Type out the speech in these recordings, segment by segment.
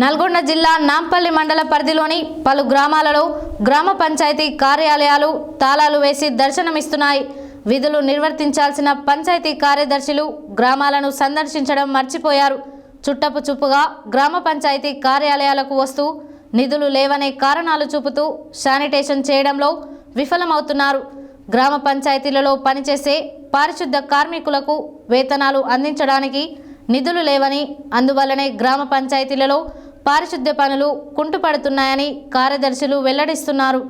నల్గొండ జిల్లా నాంపల్లి మండల పరిధిలోని పలు గ్రామాలలో గ్రామ పంచాయతీ కార్యాలయాలు తాళాలు వేసి దర్శనమిస్తున్నాయి. విధులు నిర్వర్తించాల్సిన పంచాయతీ కార్యదర్శులు గ్రామాలను సందర్శించడం మర్చిపోయారు. చుట్టపు చూపుగా గ్రామ పంచాయతీ కార్యాలయాలకు వస్తూ నిధులు లేవనే కారణాలు చూపుతూ శానిటేషన్ చేయడంలో విఫలమవుతున్నారు. గ్రామ పంచాయతీలలో పనిచేసే పారిశుద్ధ కార్మికులకు వేతనాలు అందించడానికి నిధులు లేవని అందువల్లనే గ్రామ పంచాయతీలలో పారిశుద్ధ్య పనులు కుంటుపడుతున్నాయని కార్యదర్శులు వెల్లడిస్తున్నారు.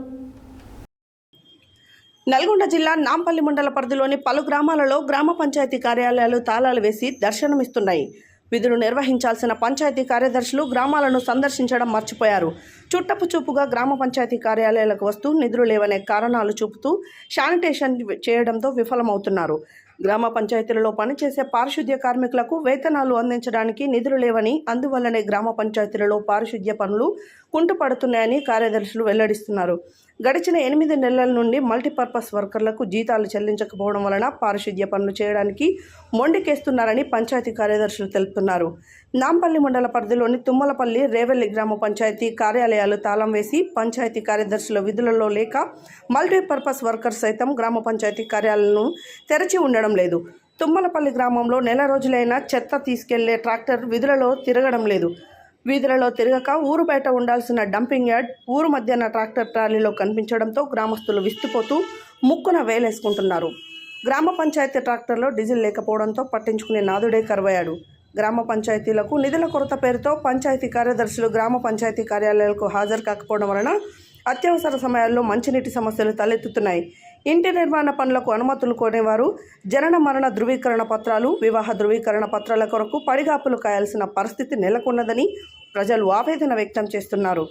నల్గొండ జిల్లా నాంపల్లి మండల పరిధిలోని పలు గ్రామాలలో గ్రామ పంచాయతీ కార్యాలయాలు తాళాలు వేసి దర్శనమిస్తున్నాయి. విధులు నిర్వహించాల్సిన పంచాయతీ కార్యదర్శులు గ్రామాలను సందర్శించడం మర్చిపోయారు. చుట్టపు చూపుగా గ్రామ పంచాయతీ కార్యాలయాలకు వస్తూ నిధులు లేవనే కారణాలు చూపుతూ శానిటేషన్ చేయడంతో విఫలమవుతున్నారు. గ్రామ పంచాయతీలలో పనిచేసే పారిశుద్ధ్య కార్మికులకు వేతనాలు అందించడానికి నిధులు లేవని అందువల్లనే గ్రామ పంచాయతీలలో పారిశుద్ధ్య పనులు కుంటుపడుతున్నాయని కార్యదర్శులు వెల్లడిస్తున్నారు. గడిచిన ఎనిమిది నెలల నుండి మల్టీపర్పస్ వర్కర్లకు జీతాలు చెల్లించకపోవడం వలన పారిశుద్ధ్య పనులు చేయడానికి మొండికేస్తున్నారని పంచాయతీ కార్యదర్శులు తెలుపుతున్నారు. నాంపల్లి మండల పరిధిలోని తుమ్మలపల్లి రేవెల్లి గ్రామ పంచాయతీ కార్యాలయాలు తాళం వేసి పంచాయతీ కార్యదర్శుల విధులలో లేక మల్టీపర్పస్ వర్కర్స్ సైతం గ్రామ పంచాయతీ కార్యాలయాలను తెరచి ఉండడం లేదు. తుమ్మలపల్లి గ్రామంలో నెల రోజులైన చెత్త తీసుకెళ్ళే ట్రాక్టర్ విధులలో తిరగడం లేదు. వీధులలో తిరగక ఊరు బయట ఉండాల్సిన డంపింగ్ యార్డ్ ఊరు మధ్యన ట్రాక్టర్ ట్రాలీలో కనిపించడంతో గ్రామస్తులు విస్తుపోతూ ముక్కున వేలేసుకుంటున్నారు. గ్రామ పంచాయతీ ట్రాక్టర్లో డీజిల్ లేకపోవడంతో పట్టించుకునే నాదుడే కరువయ్యాడు. గ్రామ పంచాయతీలకు నిధుల కొరత పేరుతో పంచాయతీ కార్యదర్శులు గ్రామ పంచాయతీ కార్యాలయాలకు హాజరు కాకపోవడం వలన అత్యవసర సమయాల్లో మంచినీటి సమస్యలు తలెత్తుతున్నాయి. ఇంటి నిర్మాణ పనులకు అనుమతులు కోరేవారు. జనన మరణ ధృవీకరణ పత్రాలు వివాహ ధృవీకరణ పత్రాల కొరకు పడిగాపులు కాయాల్సిన పరిస్థితి నెలకొన్నదని ప్రజలు ఆవేదన వ్యక్తం చేస్తున్నారు.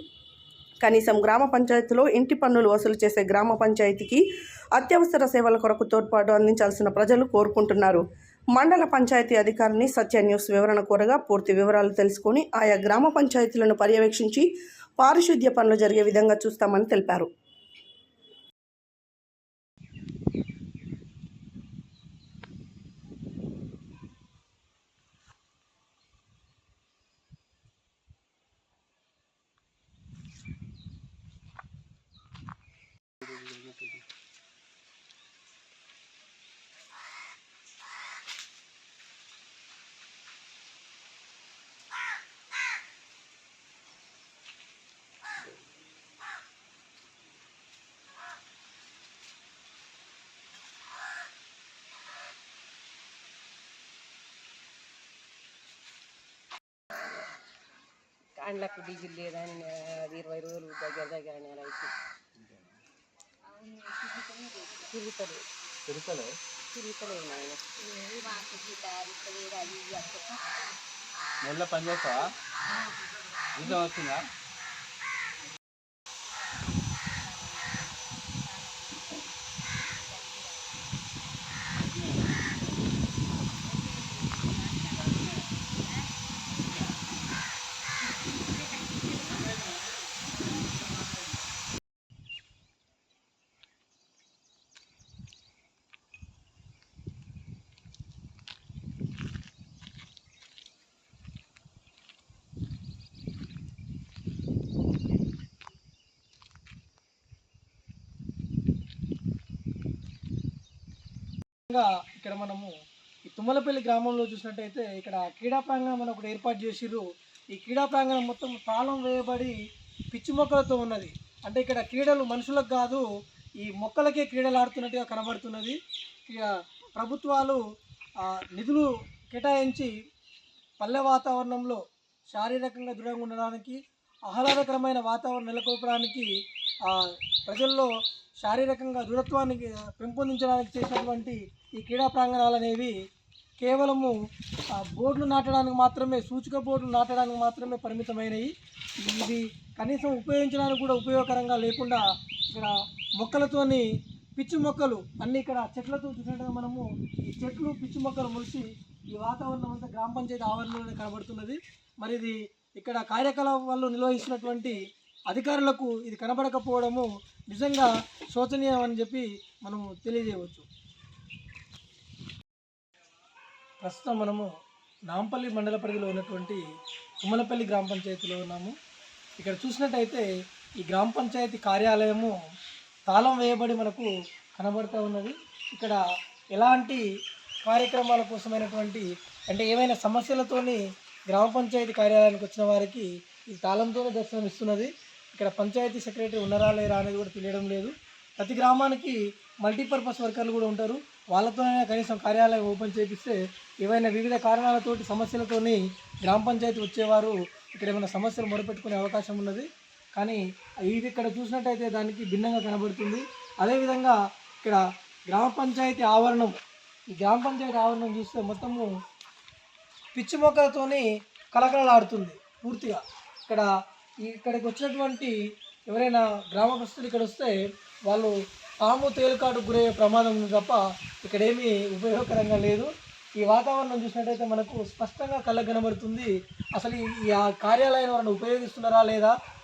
కనీసం గ్రామ పంచాయతీలో ఇంటి పన్నులు వసూలు చేసే గ్రామ పంచాయతీకి అత్యవసర సేవల కొరకు తోడ్పాటు అందించాల్సిన ప్రజలు కోరుకుంటున్నారు. మండల పంచాయతీ అధికారిని సత్య న్యూస్ వివరణ కోరగా పూర్తి వివరాలు తెలుసుకొని ఆయా గ్రామ పంచాయతీలను పర్యవేక్షించి పారిశుద్ధ్య పనులు జరిగే విధంగా చూస్తామని తెలిపారు. కాండ్లకు డీజిల్ లేదని అది ఇరవై రోజులు దగ్గర దగ్గర నెల అయితే తిరుగుతలేదు. తిరుగుతలేదు నాయన. నెలలో పని చేస్తావా? జీతం వస్తుందా ఇక్కడ మనము ఈ తుమ్మలపల్లి గ్రామంలో చూసినట్టయితే ఇక్కడ క్రీడా ప్రాంగణం ఒకటి ఏర్పాటు చేసిర్రు. ఈ క్రీడా ప్రాంగణం మొత్తం తాళం వేయబడి పిచ్చి మొక్కలతో ఉన్నది. అంటే ఇక్కడ క్రీడలు మనుషులకు కాదు ఈ మొక్కలకే క్రీడలు ఆడుతున్నట్టుగా కనబడుతున్నది. ప్రభుత్వాలు ఆ, నిధులు కేటాయించి పల్లె వాతావరణంలో శారీరకంగా దృఢంగా ఉండడానికి ఆహ్లాదకరమైన వాతావరణం నెలకొల్పడానికి ఆ, ప్రజల్లో శారీరకంగా దృఢత్వాన్ని పెంపొందించడానికి చేసినటువంటి ఈ క్రీడా ప్రాంగణాలు అనేవి కేవలము ఆ, బోర్డులు నాటడానికి మాత్రమే సూచిక బోర్డులు నాటడానికి మాత్రమే పరిమితమైనవి ఇది కనీసం ఉపయోగించడానికి కూడా ఉపయోగకరంగా లేకుండా ఇక్కడ మొక్కలతోని పిచ్చి మొక్కలు అన్ని ఇక్కడ చెట్లతో చూసినట్టుగా మనము ఈ చెట్లు పిచ్చి మొక్కలు ములిసి ఈ వాతావరణం అంతా గ్రామ పంచాయతీ ఆవరణలోనే కనబడుతున్నది. మరి ఇది ఇక్కడ కార్యకలాపాలు నిర్వహిస్తున్నటువంటి అధికారులకు ఇది కనబడకపోవడము నిజంగా శోచనీయం అని చెప్పి మనము తెలియజేయవచ్చు. ప్రస్తుతం మనము నాంపల్లి మండల పరిధిలో ఉన్నటువంటి కుమ్మలపల్లి గ్రామ పంచాయతీలో ఉన్నాము. ఇక్కడ చూసినట్టయితే ఈ గ్రామ పంచాయతీ కార్యాలయము తాళం వేయబడి మనకు కనబడుతూ ఉన్నది. ఇక్కడ ఎలాంటి కార్యక్రమాల కోసమైనటువంటి అంటే ఏమైనా సమస్యలతోని గ్రామ పంచాయతీ కార్యాలయానికి వచ్చిన వారికి ఈ తాళంతోనే దర్శనం ఇస్తున్నది ఇక్కడ పంచాయతీ సెక్రటరీ ఉన్నారా లేరా అనేది కూడా తెలియడం లేదు. ప్రతి గ్రామానికి మల్టీపర్పస్ వర్కర్లు కూడా ఉంటారు. వాళ్ళతోనే కనీసం కార్యాలయం ఓపెన్ చేపిస్తే ఏవైనా వివిధ కారణాలతోటి సమస్యలతోని గ్రామ పంచాయతీ వచ్చేవారు ఇక్కడ ఏమైనా సమస్యలు మొరపెట్టుకునే అవకాశం ఉన్నది. కానీ ఇది ఇక్కడ చూసినట్టయితే దానికి భిన్నంగా కనబడుతుంది. అదేవిధంగా ఇక్కడ గ్రామ పంచాయతీ ఆవరణం ఈ గ్రామ పంచాయతీ ఆవరణం చూస్తే మొత్తము పిచ్చి మొక్కలతోని కలకలలాడుతుంది పూర్తిగా. ఇక్కడ ఇక్కడికి వచ్చినటువంటి ఎవరైనా గ్రామ గ్రామస్తులు ఇక్కడ వస్తే వాళ్ళు పాము తేలికాటు గురయ్యే ప్రమాదం ఉంది తప్ప ఇక్కడేమీ ఉపయోగకరంగా లేదు. ఈ వాతావరణం చూసినట్టయితే మనకు స్పష్టంగా కళ్ళ కనబడుతుంది. అసలు ఈ- ఈ ఆ కార్యాలయం ఎవరైనా ఉపయోగిస్తున్నారా లేదా?